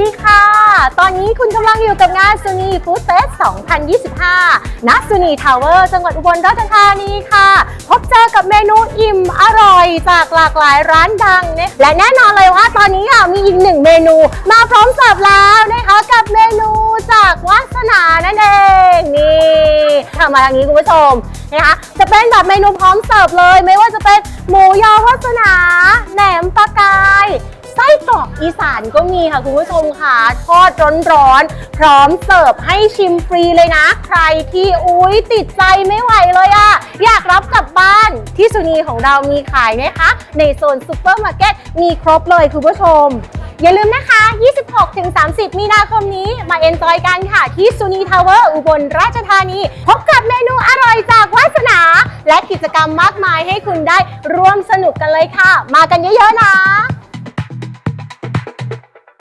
ดีค่ะ ตอนนี้คุณกำลังอยู่กับงานซูนีฟู้ดเฟส 2025 ณ ซูนีทาวเวอร์ จังหวัดอุบลราชธานีค่ะ พบเจอกับเมนูอิ่มอร่อยจากหลากหลายร้านดังเนี่ยและแน่นอนเลยว่าตอนนี้มีอีกหนึ่งเมนูมาพร้อมสิร์ฟแล้วนะคะกับเมนูจากวาสนานั่นเอง นี่ทำมาทางนี้คุณผู้ชมนะคะจะเป็นแบบเมนูพร้อมเสิร์ฟเลยไม่ว่า อีสานก็มีค่ะคุณผู้ชมค่ะทอดร้อนๆพร้อมเสิร์ฟให้ชิมฟรีเลยนะ ใครที่อุ้ยติดใจไม่ไหวเลยอะอยากรับกลับบ้านที่สุนีของเรามีขายนะคะ ในโซนซูเปอร์มาร์เก็ตมีครบเลยคุณผู้ชม อย่าลืมนะคะ 26-30 มีนาคมนี้มาเอนจอยกันค่ะ ที่ซูนีทาวเวอร์อุบลราชธานี พบกับเมนูอร่อยจากวาสนา และกิจกรรมมากมายให้คุณได้ร่วมสนุกกันเลยค่ะ มากันเยอะๆนะ